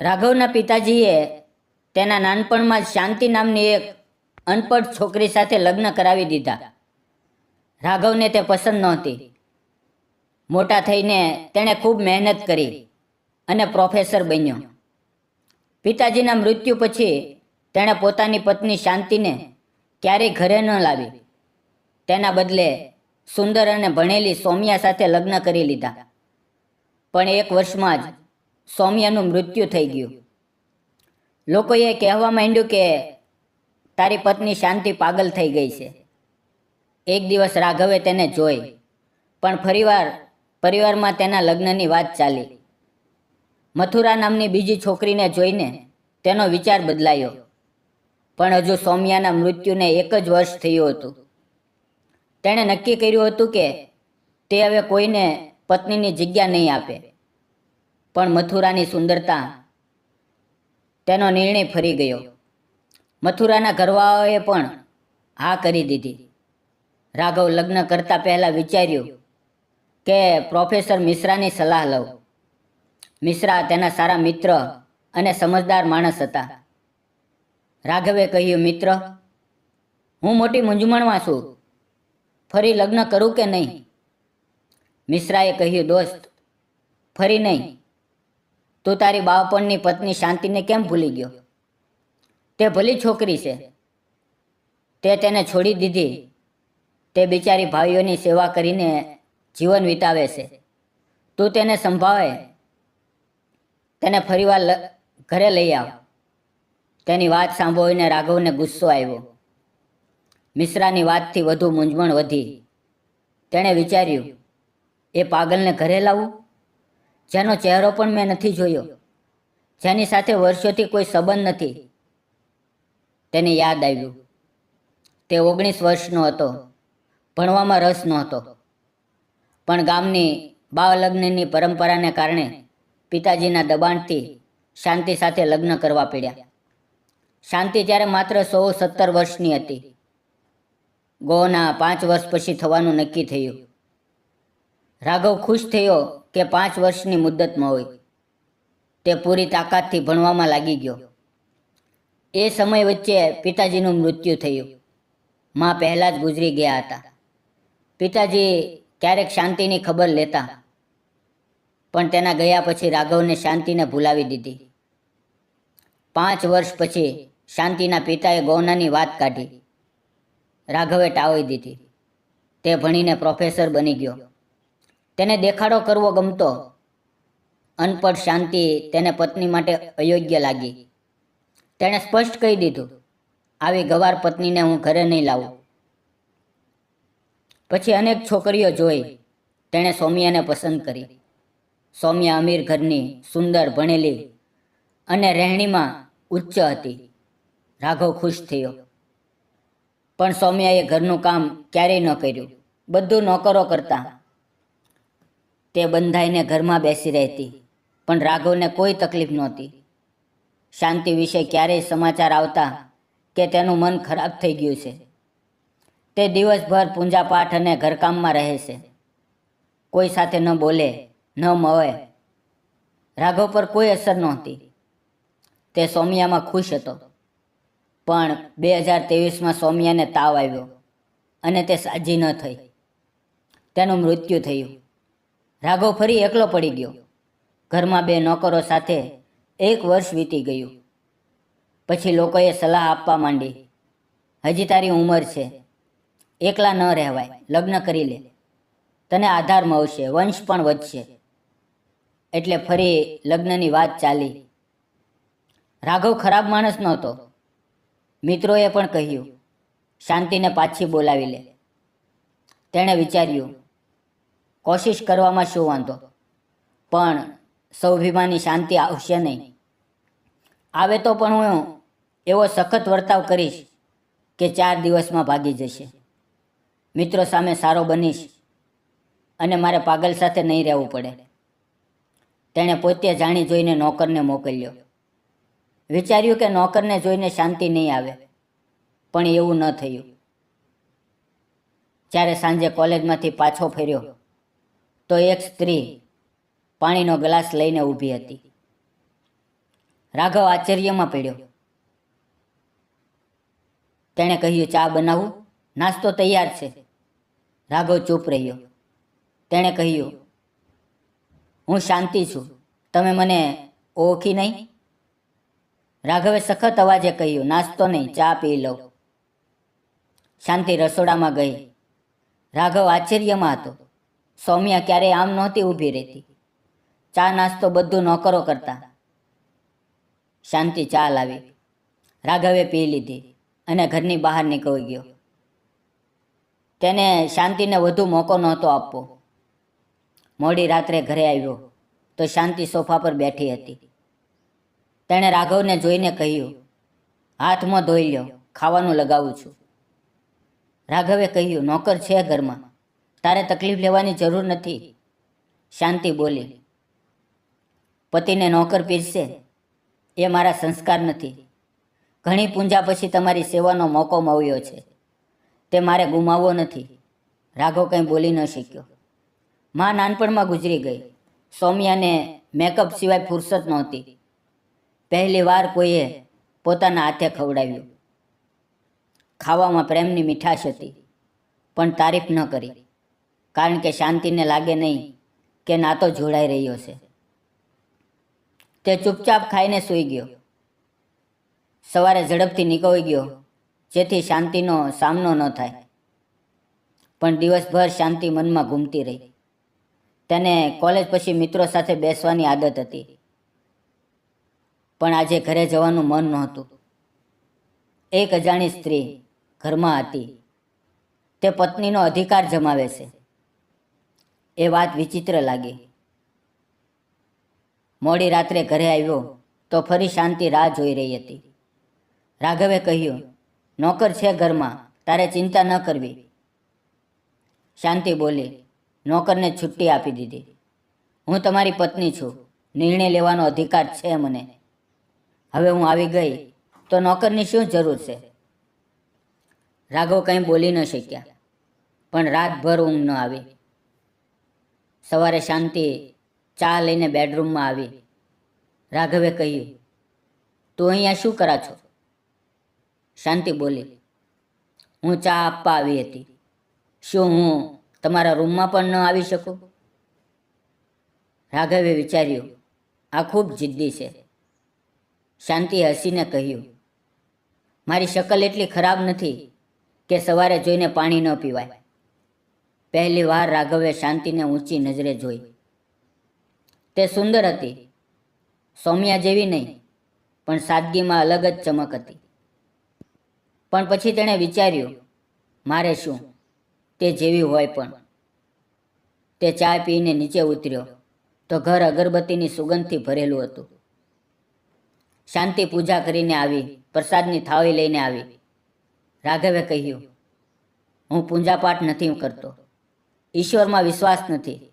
રાઘવના પિતાજીએ તેના નાનપણમાં જ શાંતિ નામની એક અનપઢ છોકરી સાથે લગ્ન કરાવી દીધા. રાઘવને તે પસંદ નહોતી. મોટા થઈને તેણે ખૂબ મહેનત કરી અને પ્રોફેસર બન્યો. પિતાજીના મૃત્યુ પછી તેણે પોતાની પત્ની શાંતિને ક્યારેય ઘરે ન લાવી. તેના બદલે સુંદર અને ભણેલી સૌમ્યા સાથે લગ્ન કરી લીધા. પણ એક વર્ષમાં જ સૌમ્યાનું મૃત્યુ થઈ ગયું. લોકોએ કહેવા માંડ્યું કે, તારી પત્ની શાંતિ પાગલ થઈ ગઈ છે. એક દિવસ રાઘવે તેને જોઈ, પણ ફરીવાર, પરિવારમાં તેના લગ્નની વાત ચાલી. મથુરા નામની બીજી છોકરીને જોઈને તેનો વિચાર બદલાયો. પણ હજુ સૌમ્યાના મૃત્યુને એક જ વર્ષ થયું હતું. તેણે નક્કી કર્યું હતું કે, તે હવે કોઈને પત્નીની જગ્યા નહીં આપે. પણ મથુરાની સુંદરતા તેનો નિર્ણય ફરી ગયો. મથુરાના ઘરવાળાઓએ પણ હા કરી દીધી. રાઘવ લગ્ન કરતા પહેલાં વિચાર્યું કે પ્રોફેસર મિશ્રાની સલાહ લઉં. મિશ્રા તેના સારા મિત્ર અને સમજદાર માણસ હતા. રાઘવે કહ્યું, મિત્ર, હું મોટી મૂંઝવણમાં છું. ફરી લગ્ન કરું કે નહીં? મિશ્રાએ કહ્યું, દોસ્ત, ફરી નહીં. તું તારી બાવપણની પત્ની શાંતિને કેમ ભૂલી ગયો? તે ભલી છોકરી છે. તે તેને છોડી દીધી. તે બિચારી ભાઈઓની સેવા કરીને જીવન વિતાવે છે. તું તેને સંભાળે. તેને ફરીવાર ઘરે લઈ આવ. તેની વાત સાંભળીને રાઘવને ગુસ્સો આવ્યો. મિશ્રાની વાતથી વધુ મૂંઝવણ વધી. તેણે વિચાર્યું, એ પાગલને ઘરે લાવવું જેનો ચહેરો પણ મેં નથી જોયો. જેની સાથે વર્ષોથી કોઈ સંબંધ નથી. તેને યાદ આવ્યું. તે ઓગણીસ વર્ષનો હતો. ભણવામાં રસ નહોતો. પણ ગામની બાળ લગ્નની પરંપરાને કારણે પિતાજીના દબાણથી શાંતિ સાથે લગ્ન કરવા પડ્યા. શાંતિ ત્યારે માત્ર સો સત્તર વર્ષની હતી. ગોના પાંચ વર્ષ પછી થવાનું નક્કી થયું. રાઘવ ખુશ થયો કે પાંચ વર્ષની મુદ્દતમાં હોય. તે પૂરી તાકાતથી ભણવામાં લાગી ગયો. એ સમય વચ્ચે પિતાજીનું મૃત્યુ થયું. માં પહેલાં જ ગુજરી ગયા હતા. પિતાજી ક્યારેક શાંતિની ખબર લેતા, પણ તેના ગયા પછી રાઘવને શાંતિને ભૂલાવી દીધી. પાંચ વર્ષ પછી શાંતિના પિતાએ ગૌનાની વાત કાઢી. રાઘવે ટાળી દીધી. તે ભણીને પ્રોફેસર બની ગયો. તેને દેખાડો કરવો ગમતો. અનપઢ શાંતિ તેને પત્ની માટે અયોગ્ય લાગી. તેણે સ્પષ્ટ કહી દીધું, આવી ગવાર પત્નીને હું ઘરે નહીં લાવું. પછી અનેક છોકરીઓ જોઈ, તેણે સૌમ્યાને પસંદ કરી. સૌમ્યા અમીર ઘરની સુંદર ભણેલી અને રહેણીમાં ઉચ્ચ હતી. રાઘવ ખુશ થયો. પણ સૌમ્યાએ ઘરનું કામ ક્યારેય ન કર્યું. બધું નોકરો કરતા. તે બંધાઈને ઘરમાં બેસી રહેતી, પણ રાઘવને કોઈ તકલીફ નહોતી. શાંતિ વિશે ક્યારેય સમાચાર આવતા કે તેનું મન ખરાબ થઈ ગયું છે. તે દિવસભર પૂંજાપાઠ અને ઘરકામમાં રહે છે. કોઈ સાથે ન બોલે, ન મળે. રાઘવ પર કોઈ અસર નહોતી. તે સૌમ્યામાં ખુશ હતો. પણ બે હજાર ત્રેવીસમાં સૌમ્યાને તાવ આવ્યો અને તે સાજી ન થઈ. તેનું મૃત્યુ થયું. રાઘવ ફરી એકલો પડી ગયો. ઘરમાં બે નોકરો સાથે એક વર્ષ વીતી ગયું. પછી લોકોએ સલાહ આપવા માંડી, હજી તારી ઉંમર છે. એકલા ન રહેવાય, લગ્ન કરી લે. તને આધાર મળશે વંશ પણ વધશે. એટલે ફરી લગ્નની વાત ચાલી. રાઘવ ખરાબ માણસ નહોતો. મિત્રોએ પણ કહ્યું, શાંતિને પાછી બોલાવી લે. તેણે વિચાર્યું કોશિશ કરવામાં શું વાંધો? પણ સૌભિમાની શાંતિ આવશે નહીં. આવે તો પણ હું એવો સખત વર્તાવ કરીશ કે ચાર દિવસમાં ભાગી જશે. મિત્રો સામે સારો બનીશ અને મારે પાગલ સાથે નહીં રહેવું પડે. તેણે પોતે જાણી જોઈને નોકરને મોકલ્યો. વિચાર્યું કે નોકરને જોઈને શાંતિ નહીં આવે, પણ એવું ન થયું. જ્યારે સાંજે કોલેજમાંથી પાછો ફર્યો તો એક સ્ત્રી પાણીનો ગ્લાસ લઈને ઊભી હતી. રાઘવ આશ્ચર્યમાં પડ્યો. તેણે કહ્યું, ચા બનાવું? નાસ્તો તૈયાર છે. રાઘવ ચૂપ રહ્યો. તેણે કહ્યું, હું શાંતિ છું. તમે મને ઓળખી નહીં? રાઘવે સખત અવાજે કહ્યું, નાસ્તો નહીં, ચા પી લઉં. શાંતિ રસોડામાં ગઈ. રાઘવ આશ્ચર્યમાં હતો. સૌમ્યા ક્યારેય આમ નહોતી ઊભી રહેતી. ચા નાસ્તો બધું નોકરો કરતા. શાંતિ ચા લાવી. રાઘવે પી લીધી અને ઘરની બહાર નીકળી ગયો. તેને શાંતિને વધુ મોકો નહોતો આપવો. મોડી રાત્રે ઘરે આવ્યો તો શાંતિ સોફા પર બેઠી હતી. તેણે રાઘવને જોઈને કહ્યું, હાથમાં ધોઈ લ્યો, ખાવાનું લગાવું છું. રાઘવે કહ્યું, નોકર છે ઘરમાં. તારે તકલીફ લેવાની જરૂર નથી. શાંતિ બોલી. પતિને નોકર પીરશે એ મારા સંસ્કાર નથી. ઘણી પૂંજા પછી તમારી સેવાનો મોકો મળ્યો છે. તે મારે ગુમાવવો નથી. રાઘવ કંઈ બોલી ન શક્યો. માં નાનપણમાં ગુજરી ગઈ. સૌમ્યાને મેકઅપ સિવાય ફુરસત નહોતી. પહેલી વાર કોઈએ પોતાના હાથે ખવડાવ્યું. ખાવામાં પ્રેમની મીઠાશ હતી, પણ તારીફ ન કરી. કારણ કે શાંતિને લાગે નહીં કે નાતો જોડાઈ રહ્યો છે. તે ચૂપચાપ ખાઈને સૂઈ ગયો. સવારે ઝડપથી નીકળી ગયો, જેથી શાંતિનો સામનો ન થાય. પણ દિવસભર શાંતિ મનમાં ઘૂમતી રહી. તેને કોલેજ પછી મિત્રો સાથે બેસવાની આદત હતી. પણ આજે ઘરે જવાનું મન નહોતું. એક અજાણી સ્ત્રી ઘરમાં હતી. તે પત્નીનો અધિકાર જમાવે છે. એ વાત વિચિત્ર લાગી. મોડી રાત્રે ઘરે આવ્યો તો ફરી શાંતિ રાહ જોઈ રહી હતી. રાઘવે કહ્યું, નોકર છે ઘરમાં, તારે ચિંતા ન કરવી. શાંતિ બોલી, નોકરને છુટ્ટી આપી દીધી. હું તમારી પત્ની છું, નિર્ણય લેવાનો અધિકાર છે મને. હવે હું આવી ગઈ, તો નોકરની શું જરૂર છે? રાઘવ કંઈ બોલી ન શક્યા, પણ રાતભર ઊંઘ ન આવી. સવારે શાંતિ ચા લઈને બેડરૂમમાં આવી. રાઘવે કહ્યું, તું અહીંયા શું કરા છો? શાંતિ બોલી, હું ચા આપવા આવી હતી. શું હું તમારા રૂમમાં પણ ન આવી શકું? રાઘવે વિચાર્યું, આ ખૂબ જિદ્દી છે. શાંતિએ હસીને કહ્યું, મારી શકલ એટલી ખરાબ નથી કે સવારે જોઈને પાણી ન પીવાય. પહેલી વાર રાઘવે શાંતિને ઊંચી નજરે જોઈ. તે સુંદર હતી. સૌમ્યા જેવી નહીં, પણ સાદગીમાં અલગ જ ચમક હતી. પણ પછી તેણે વિચાર્યું, મારે શું? તે જેવી હોય પણ. તે ચા પીને નીચે ઉતર્યો, તો ઘર અગરબત્તીની સુગંધથી ભરેલું હતું. શાંતિ પૂજા કરીને આવી, પ્રસાદની થાળી લઈને આવી. રાઘવે કહ્યું, હું પૂજાપાઠ નથી કરતો. ઈશ્વરમાં વિશ્વાસ નથી.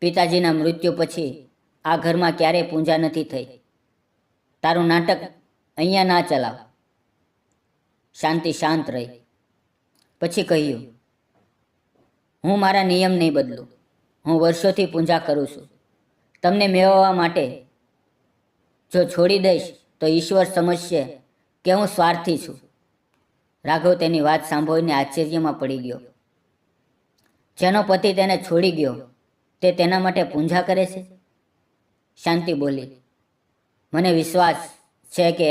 પિતાજીના મૃત્યુ પછી આ ઘરમાં ક્યારેય પૂજા નથી થઈ. તારું નાટક અહીંયા ના ચલાવ. શાંતિ શાંત રહી. પછી કહ્યું, હું મારા નિયમ નહીં બદલું. હું વર્ષોથી પૂજા કરું છું. તમને મેળવવા માટે જો છોડી દઈશ તો ઈશ્વર સમજશે કે હું સ્વાર્થી છું. રાઘવ તેની વાત સાંભળીને આશ્ચર્યમાં પડી ગયો. જેનો પતિ તેને છોડી ગયો, તે તેના માટે પૂંજા કરે છે? શાંતિ બોલી, મને વિશ્વાસ છે કે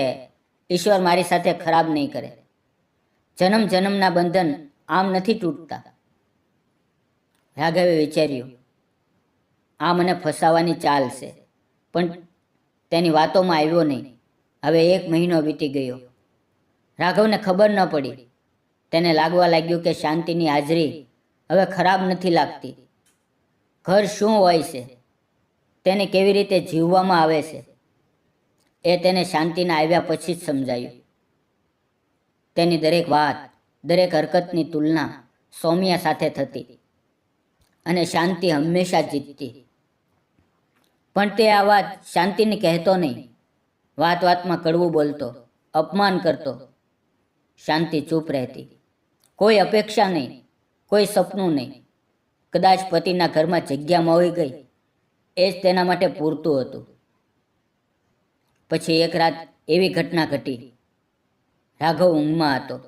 ઈશ્વર મારી સાથે ખરાબ નહીં કરે. જન્મ જન્મના બંધન આમ નથી તૂટતા. રાઘવે વિચાર્યું, આ મને ફસાવાની ચાલ છે, પણ તેની વાતોમાં આવ્યો નહીં. હવે એક મહિનો વીતી ગયો. રાઘવને ખબર ન પડી. તેને લાગવા લાગ્યું કે શાંતિની હાજરી હવે ખરાબ નથી લાગતી. ઘર શું હોય છે? તેને કેવી રીતે જીવવામાં આવે છે? એ તેને શાંતિના આવ્યા પછી જ સમજાયું. તેની દરેક વાત, દરેક હરકતની તુલના સૌમ્યા સાથે થતી અને શાંતિ હંમેશા જીતતી. પણ તે આ વાત શાંતિને કહેતો નહીં. વાત વાતમાં કડવું બોલતો, અપમાન કરતો. શાંતિ ચૂપ રહેતી. કોઈ અપેક્ષા નહીં. કોઈ સપનું નહીં. કદાચ પતિના ઘરમાં જગ્યા મળી ગઈ, એ જ તેના માટે પૂરતું હતું. પછી એક રાત એવી ઘટના ઘટી. રાઘવ ઊંઘમાં હતો.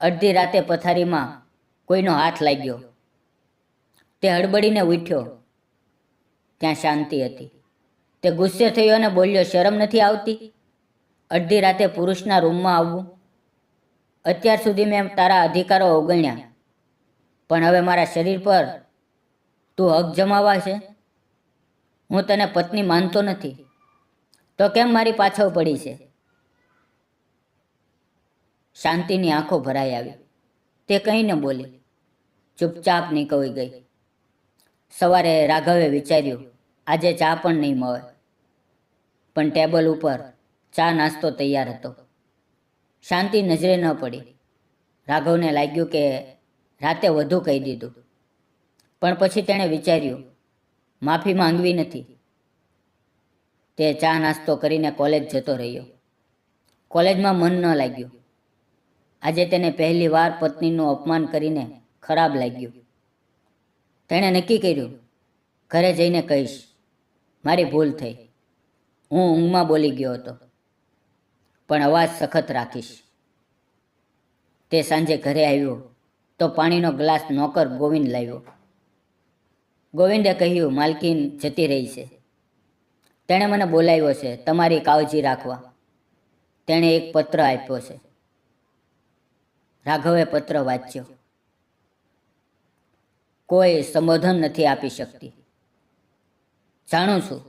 અડધી રાતે પથારીમાં કોઈનો હાથ લાગ્યો. તે હડબડીને ઉઠ્યો. ત્યાં શાંતિ હતી. તે ગુસ્સે થયો અને બોલ્યો, શરમ નથી આવતી? અડધી રાતે પુરુષના રૂમમાં આવવું? અત્યાર સુધી મેં તારા અધિકારો અવગણ્યા પણ હવે મારા શરીર પર તું હક જમાવા છે? હું તને પત્ની માનતો નથી. તો કેમ મારી પાછળ પડી છે? શાંતિની આંખો ભરાઈ આવી. તે કંઈ ન બોલી. ચૂપચાપ નીકળી ગઈ. સવારે રાઘવે વિચાર્યું, આજે ચા પણ નહીં મળે. પણ ટેબલ ઉપર ચા નાસ્તો તૈયાર હતો. શાંતિ નજરે ન પડી. રાઘવને લાગ્યું કે રાતે વધુ કહી દીધું. પણ પછી તેણે વિચાર્યું, માફી માંગવી નથી. તે ચા નાસ્તો કરીને કોલેજ જતો રહ્યો. કોલેજમાં મન ન લાગ્યું. આજે તેને પહેલી વાર પત્નીનું અપમાન કરીને ખરાબ લાગ્યું. તેણે નક્કી કર્યું, ઘરે જઈને કહીશ, મારી ભૂલ થઈ. હું ઊંઘમાં બોલી ગયો હતો, પણ અવાજ સખત રાખીશ. તે સાંજે ઘરે આવ્યો. તો પાણીનો ગ્લાસ નોકર ગોવિંદ લાવ્યો. ગોવિંદે કહ્યું, માલકીન જતી રહી છે. તેણે મને બોલાવ્યો છે, તમારી કાળજી રાખવા. તેણે એક પત્ર આપ્યો છે. રાઘવે પત્ર વાંચ્યો. કોઈ સંબોધન નથી આપી શકતી. જાણું છું.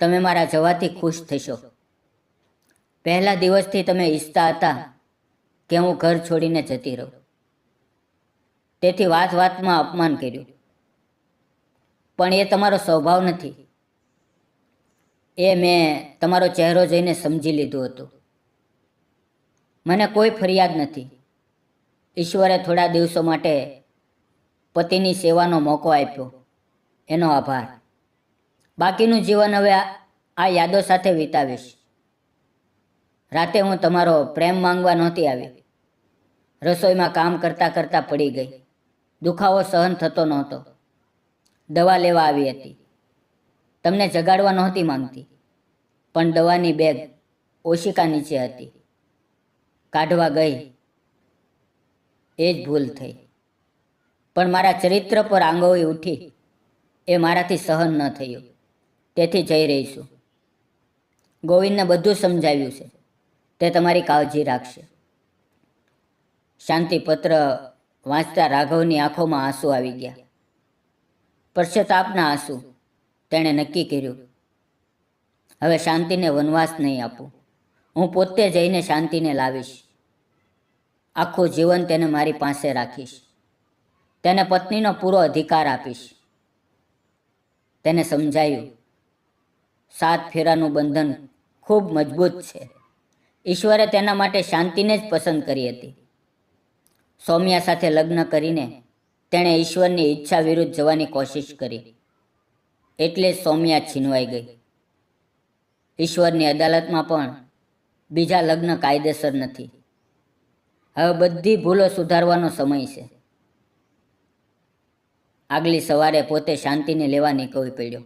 તમે મારા જવાથી ખુશ થશો. પહેલા દિવસથી તમે ઈચ્છતા હતા કે હું ઘર છોડીને જતી રહું. તેથી વાત વાતમાં અપમાન કર્યું. પણ એ તમારો સ્વભાવ નથી. એ મેં તમારો ચહેરો જોઈને સમજી લીધું હતું. મને કોઈ ફરિયાદ નથી. ઈશ્વરે થોડા દિવસો માટે પતિની સેવાનો મોકો આપ્યો. એનો આભાર. બાકીનું જીવન હવે આ યાદો સાથે વિતાવીશ. રાતે હું તમારો પ્રેમ માંગવા નહોતી આવી. રસોઈમાં કામ કરતાં કરતાં પડી ગઈ. દુખાવો સહન થતો નહોતો. દવા લેવા આવી હતી. તમને જગાડવા નહોતી માંગતી, પણ દવાની બેગ ઓશિકા નીચે હતી. કાઢવા ગઈ. એ જ ભૂલ થઈ. પણ મારા ચરિત્ર પર આંગોળી ઉઠી. એ મારાથી સહન ન થયું. તેથી જઈ રહી છું ગોવિંદને બધું સમજાવ્યું છે. તે તમારી કાળજી રાખશે. શાંતિપત્ર વાંચતા રાઘવની આંખોમાં આંસુ આવી ગયા. પશ્ચાતાપના આંસુ, તેણે નક્કી કર્યું. હવે શાંતિને વનવાસ નહીં આપું. હું પોતે જઈને શાંતિને લાવીશ. આખું જીવન તેને મારી પાસે રાખીશ. તેને પત્નીનો પૂરો અધિકાર આપીશ. તેને સમજાયું. સાત ફેરાનું બંધન ખૂબ મજબૂત છે. ઈશ્વરે તેના માટે શાંતિને જ પસંદ કરી હતી. સૌમ્યા સાથે લગ્ન કરીને તેણે ઈશ્વરની ઈચ્છા વિરુદ્ધ જવાની કોશિશ કરી. એટલે સૌમ્યા છીનવાઈ ગઈ. ઈશ્વરની અદાલતમાં પણ બીજા લગ્ન કાયદેસર નથી. હવે બધી ભૂલો સુધારવાનો સમય છે. આગલી સવારે પોતે શાંતિને લેવા નીકળી પડ્યો.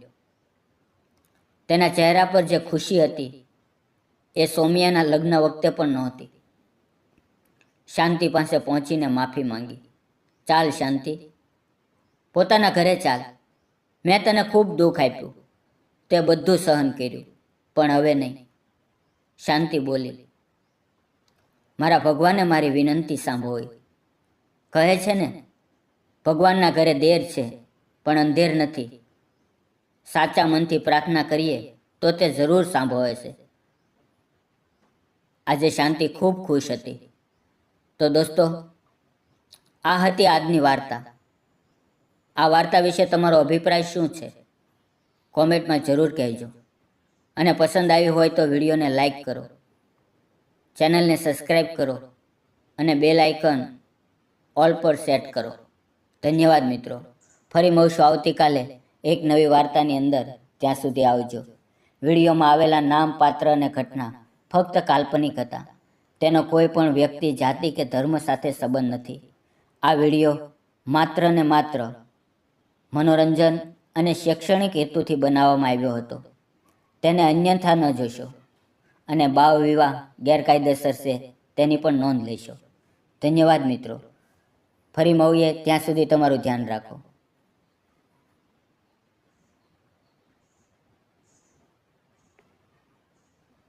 તેના ચહેરા પર જે ખુશી હતી એ સૌમ્યાના લગ્ન વખતે પણ નહોતી. શાંતિ પાસે પહોંચીને માફી માંગી. ચાલ શાંતિ. પોતાના ઘરે ચાલ. મેં તને ખૂબ દુઃખ આપ્યું. તે બધું સહન કર્યું, પણ હવે નહીં. શાંતિ બોલી. મારા ભગવાને મારી વિનંતી સાંભળી. કહે છે ને, ભગવાનના ઘરે દેર છે, પણ અંધેર નથી. સાચા મનથી પ્રાર્થના કરીએ તો તે જરૂર સાંભળે છે. આજે શાંતિ ખૂબ ખુશ હતી. તો દોસ્તો, આ હતી આજની વાર્તા. આ વાર્તા વિશે તમારો અભિપ્રાય શું છે? કોમેન્ટમાં જરૂર કહેજો. અને પસંદ આવી હોય તો વિડીયોને લાઈક કરો. ચેનલને સબસ્ક્રાઈબ કરો અને બેલ આઇકન ઓલ પર સેટ કરો. ધન્યવાદ મિત્રો. ફરી મળશું આવતીકાલે એક નવી વાર્તાની અંદર. ત્યાં સુધી આવજો. વિડીયોમાં આવેલા નામ, પાત્ર અને ઘટના ફક્ત કાલ્પનિક હતા. તેનો કોઈ પણ વ્યક્તિ, જાતિ કે ધર્મ સાથે સંબંધ નથી. આ વીડિયો માત્ર ને માત્ર મનોરંજન અને શૈક્ષણિક હેતુથી બનાવવામાં આવ્યો હતો. તેને અન્યથા ન જોશો અને બાવ વિવાહ ગેરકાયદેસર છે તેની પણ નોંધ લેશો. ધન્યવાદ મિત્રો. ફરી મળીએ ત્યાં સુધી તમારું ધ્યાન રાખો.